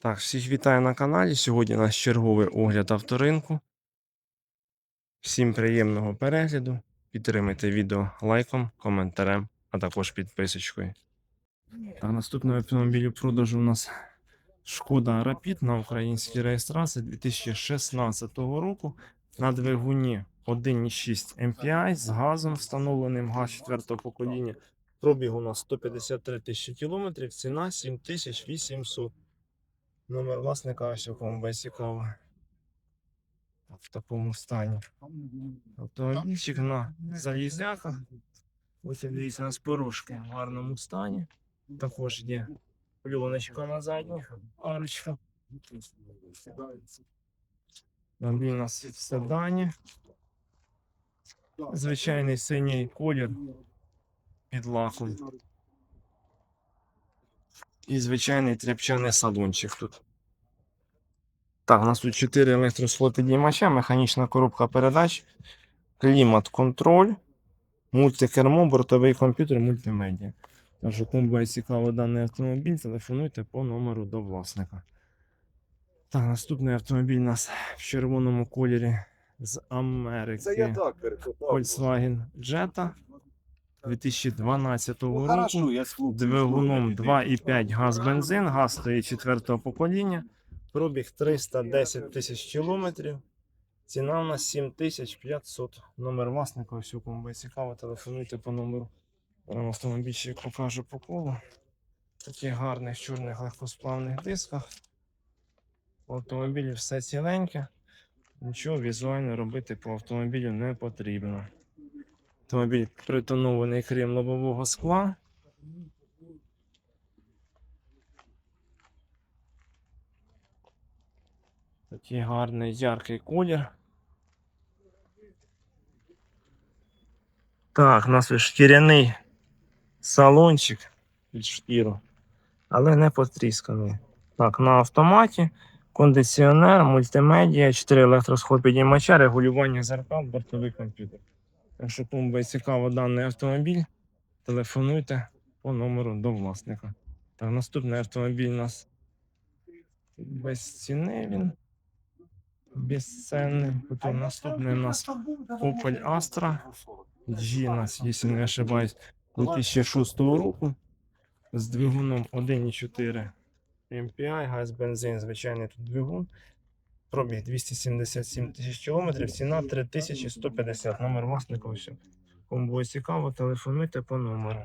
Так, всіх вітаю на каналі. Сьогодні у нас черговий огляд авторинку. Всім приємного перегляду. Підтримайте відео лайком, коментарем, а також підписочкою. Так, наступний автомобіль у продажу у нас Шкода Rapid на українській реєстрації 2016 року на двигуні 1.6 MPI з газом встановленим газ 4 покоління. Пробіг у нас 153 тисячі кілометрів, ціна 7800. Номер власника у кому буде цікаво. В такому стані. Автомобільчик на залізняках. Ось дивіться, у нас порожки в гарному стані. Також є пленочка на задніх, арочка. Автомобіль у нас в седані. Звичайний синій колір під лаком. І звичайний тряпчаний салончик тут. Так, у нас тут 4 електросхлопідіймача, механічна коробка передач, клімат-контроль, мультикермо, бортовий комп'ютер, мультимедіа. Що кому буде цікаво даний автомобіль, телефонуйте по номеру до власника. Так, наступний автомобіль у нас в червоному кольорі з Америки. Це я так. Volkswagen Jetta 2012 Ну, року двигуном 2,5 газ бензин, газ стоїть четвертого покоління. Пробіг 310 тисяч кілометрів. Ціна у нас 7500. Номер власника, ось у кому буде цікаво, телефонуйте по номеру. Прямо автомобільчик покажу по колу. Таких гарних чорних легкосплавних дисках. У автомобілі все ціленьке. Нічого візуально робити по автомобілю не потрібно. Автомобіль притонований крім лобового скла. Такий гарний яркий колір. Так, у нас шкіряний салончик під шкіру, але не потрісканий. Так, на автоматі, кондиціонер, мультимедіа, 4 електросхопідіймача, регулювання зеркал, бортовий комп'ютер. Якщо буде цікаво даний автомобіль, телефонуйте по номеру до власника. Так, наступний автомобіль у нас без ціни він. Безцінний. Потім наступний у нас Opel Astra. G у нас, якщо не ошибаюсь, 2006 року. З двигуном 1,4 MPI, газ бензин, звичайний тут двигун. Пробіг 277 тисяч кілометрів, ціна 3150. Номер власника все. Кому буде цікаво, телефонуйте по номеру.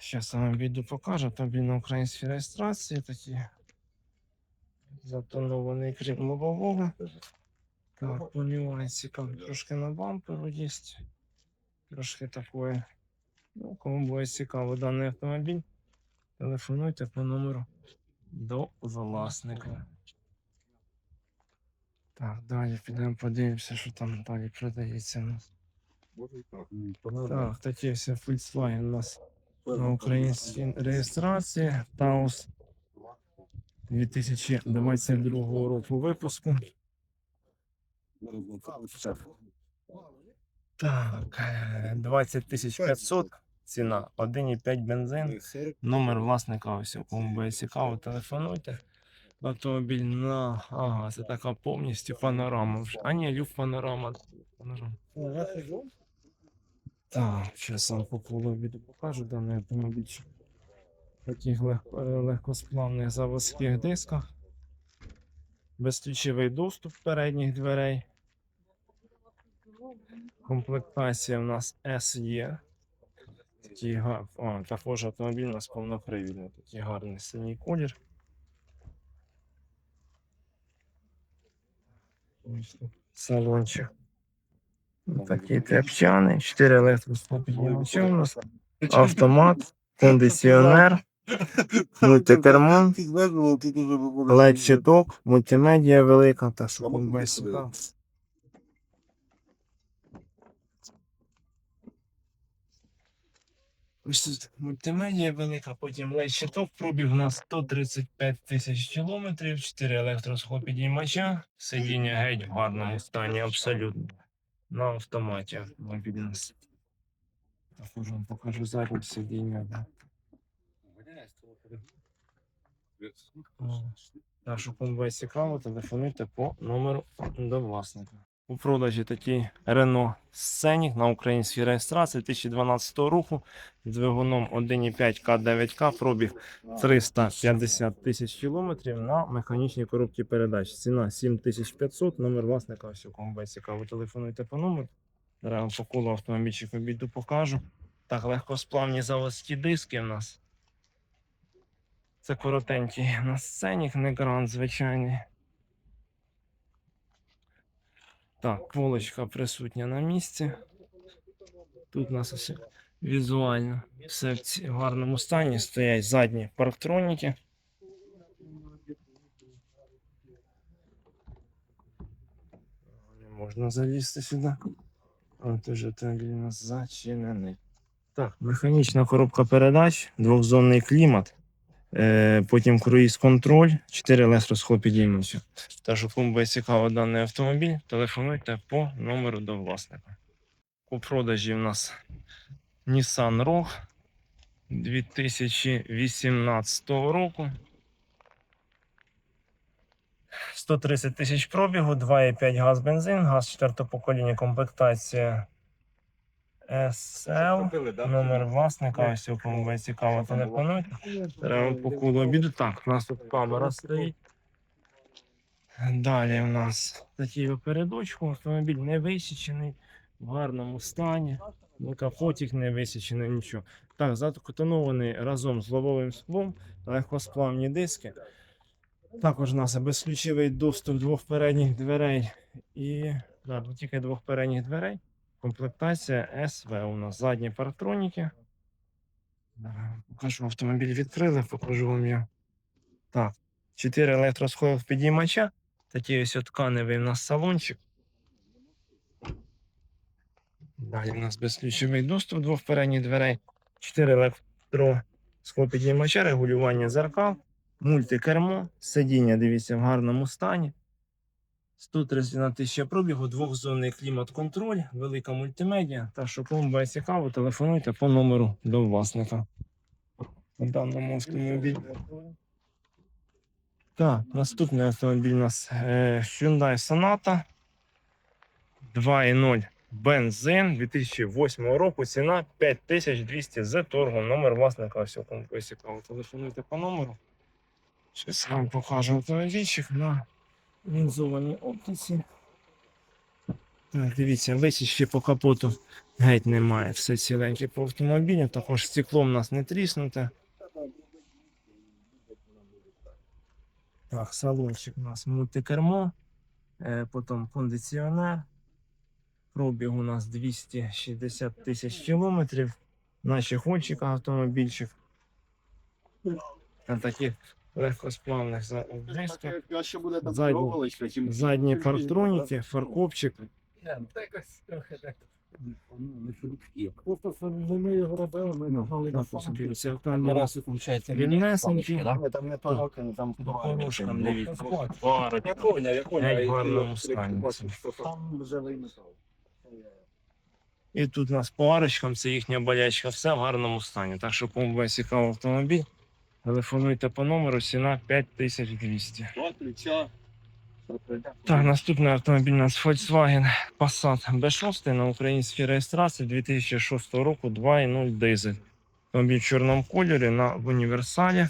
Зараз я вам відео покажу. Автомобіль на українській реєстрації такі. Затонований крім лобового. Так, по нюансі там трошки на бамперу є. Трошки такое. Ну, кому буде цікаво даний автомобіль, телефонуйте по номеру до власника. Так, далі підемо подивимося, що там далі продається. у нас. Може і так. Так, такі все Volkswagen у нас на українській реєстрації. Таус 2022 року випуску. Так, е, 20 500 ціна, 1,5 бензин. Номер власника ось, кому буде цікаво, телефонуйте. Автомобіль на. Ага, це така повністю панорама. вже. А ні, люк панорама. панорама. Так, зараз вам по відео покажу даний автомобіль. В таких лег- легкосплавних заводських дисках. Безключовий доступ передніх дверей. Комплектація у нас SE. Такий га... О, також автомобіль у нас повнопривідний. Такий гарний синій колір. Ось тут Салончик. Такий тряпчаний, 4 електросхопіднімача у нас, автомат, кондиціонер, мультитермон, ледь щиток, мультимедія велика та що кому буде цікаво. Ось тут мультимедіа велика, потім ледь щиток, пробіг у нас 135 тисяч кілометрів, 4 електросхопідіймача, сидіння геть в гарному стані, абсолютно. На автоматі автомобіль. Також вам покажу заднє сидіння. кому буде цікаво, телефонуйте по номеру до власника. У продажі такий Renault Scenic на українській реєстрації 2012 року з двигуном 1,5 К9К, пробіг 350 тисяч кілометрів на механічній коробці передач. Ціна 7500, номер власника, ось кому буде цікаво, телефонуйте по номеру. Зараз по колу автомобільчик обійду покажу. Так, легкосплавні заводські диски в нас. Це коротенький на сцені, не гранд звичайний. Так, полочка присутня на місці. Тут у нас все візуально все в гарному стані. Стоять задні парктроніки. Можна залізти сюди. От уже автомобіль у нас зачинений. Так, механічна коробка передач, двохзонний клімат. Е, потім круїз контроль, 4 електросхлопідіймача. Та що кому буде цікаво даний автомобіль, телефонуйте по номеру до власника. У продажі в нас Nissan Rogue 2018 року. 130 тисяч пробігу, 2,5 газ бензин, газ 4 покоління, комплектація SL. Номер власника, ось кому буде цікаво, телефонуйте. Треба по колу обіду. Так, у нас тут камера стоїть. Далі у нас такий передочку. Автомобіль не висічений, в гарному стані. Ну, капотик не висічений, нічого. Так, затонований разом з лобовим склом, легкосплавні диски. Також у нас безключовий доступ двох передніх дверей і да, тільки двох передніх дверей. Комплектація СВ у нас задні парктроніки. Е, Покажу автомобіль відкрили, покажу вам його. Так, 4 електросхових підіймача. Такий ось тканевий у нас салончик. Далі у нас безключовий доступ двох передніх дверей. 4 електросховпідіймача, регулювання зеркал, мультикермо, сидіння, дивіться, в гарному стані. 131 тисяча пробігу, двохзонний клімат-контроль, велика мультимедіа. Та що кому буде цікаво, телефонуйте по номеру до власника. У даному автомобілі. Так, наступний автомобіль у нас е, Hyundai Sonata 2.0 бензин 2008 року. Ціна 5200 з торгом. Номер власника кому цікаво. Телефонуйте по номеру. Щось вам покажу автомобільчик на лінзованій оптиці. Так, дивіться, висічки по капоту геть немає. Все ціленьке по автомобілю. Також стекло в нас не тріснуте. Так, салончик у нас мультикермо, е, потім кондиціонер. Пробіг у нас 260 тисяч кілометрів. Наші ходчика автомобільчик. На таких легкосплавних за- дисках. Задні- Задні парктроніки, фаркопчик. Просто ми його робили, ми нагнали на Автомобіль. Це Там автомобіль раз включається Рівнесенький. Там не порокані, там Дорожкам дивіться. Я Фари. я поняв. Я в гарному їх стані. бачив, що Там живий метал. І тут у нас по арочкам, це їхня болячка, все в гарному стані. Так що кому буде цікавий автомобіль, телефонуйте по номеру, ціна 5200. Так, наступний автомобіль у нас Volkswagen Passat B6 на українській реєстрації 2006 року 2.0 дизель. Автомобіль в чорному кольорі на універсалі.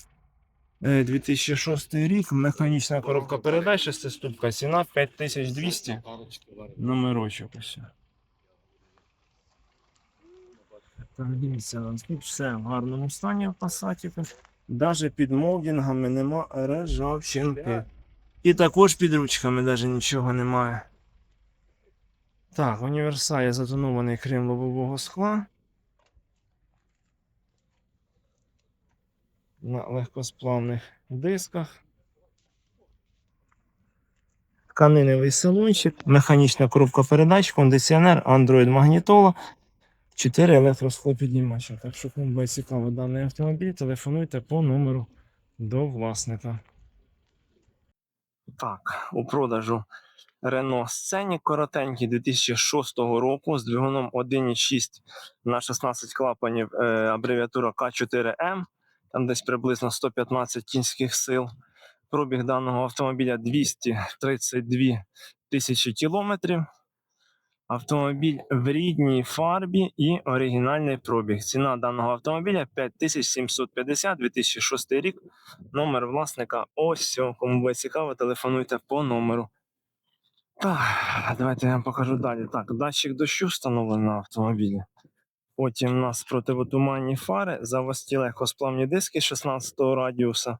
Е, 2006 рік, механічна коробка передач, шестиступка, ціна 5200. Номерочок ось. Так, дивіться, все в гарному стані в пасаті. Навіть під молдингами нема ржавчинки. І також під ручками навіть нічого немає. Так, універсалі затонований крем лобового скла. На легкосплавних дисках. Тканиневий салончик, механічна коробка передач, кондиціонер, Android магнітола, 4 електросхлопіднімача. Так що кому буде цікаво даний автомобіль, телефонуйте по номеру до власника. Так, у продажу Renault Scenic коротенький 2006 року з двигуном 1.6 на 16 клапанів, е, абревіатура К4М. там десь приблизно 115 кінських сил. Пробіг даного автомобіля 232 тисячі кілометрів. Автомобіль в рідній фарбі і оригінальний пробіг. Ціна даного автомобіля 5750 2006 рік. Номер власника ось. Кому буде цікаво, телефонуйте по номеру. Так, давайте я вам покажу далі. Так, датчик дощу встановлений на автомобілі. Потім у нас противотуманні фари, завості легкосплавні диски 16 радіуса.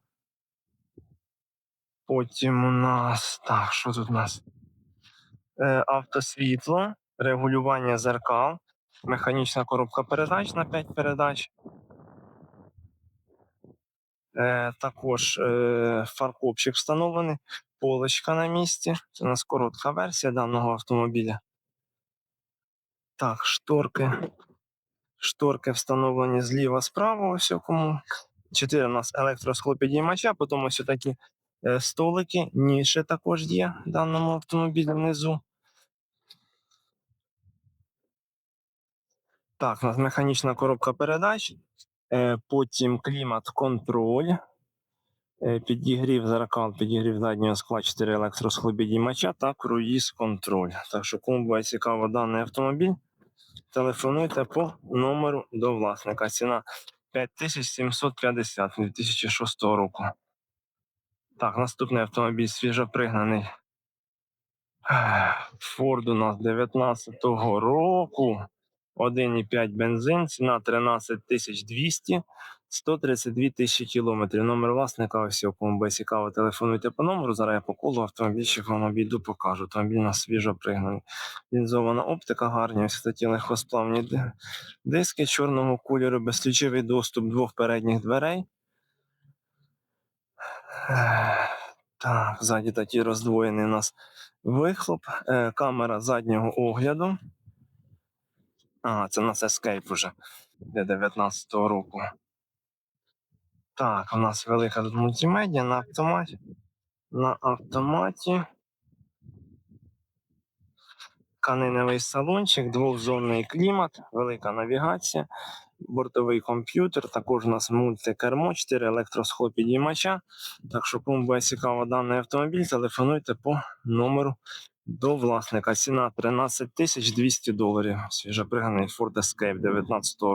Потім у нас. Так, що тут у нас? Е, автосвітло, регулювання зеркал, механічна коробка передач на 5 передач. Е, також е, фаркопчик встановлений, полочка на місці. Це у нас коротка версія даного автомобіля. Так, шторки. Шторки встановлені зліва справа, ось у. Чотири у нас електросхлопідіймача, потім ось такі столики, ніші також є в даному автомобілі внизу. Так, у нас механічна коробка передач, е, потім клімат-контроль, е, підігрів зеркал, підігрів заднього скла, 4 електросхлопідіймача та круїз-контроль. Так що, кому буде цікаво даний автомобіль, телефонуйте по номеру до власника. Ціна 5750 2006 року. Так, наступний автомобіль свіжопригнаний. Форд у нас 19-го року. 1,5 бензин, ціна 13 200, 132 тисячі кілометрів. Номер власника, ось кому буде цікаво, телефонуйте по номеру. Зараз я по колу автомобільчик вам обійду, покажу. Автомобіль у нас свіжо пригнаний. Лінзована оптика, гарні, ось такі легкосплавні диски чорного кольору, безключовий доступ двох передніх дверей. Так, ззаді такий роздвоєний у нас вихлоп, е, камера заднього огляду. А, це у нас Escape уже для 19-го року. Так, у нас велика тут мультимедіа на автоматі. На автоматі. Тканиневий салончик, двохзонний клімат, велика навігація, бортовий комп'ютер. Також у нас мультикермо, 4 електросхлопідіймача. Так що, кому буде цікаво даний автомобіль, телефонуйте по номеру до власника. Ціна 13 200 доларів. Свіжоприганий Ford Escape 19 року.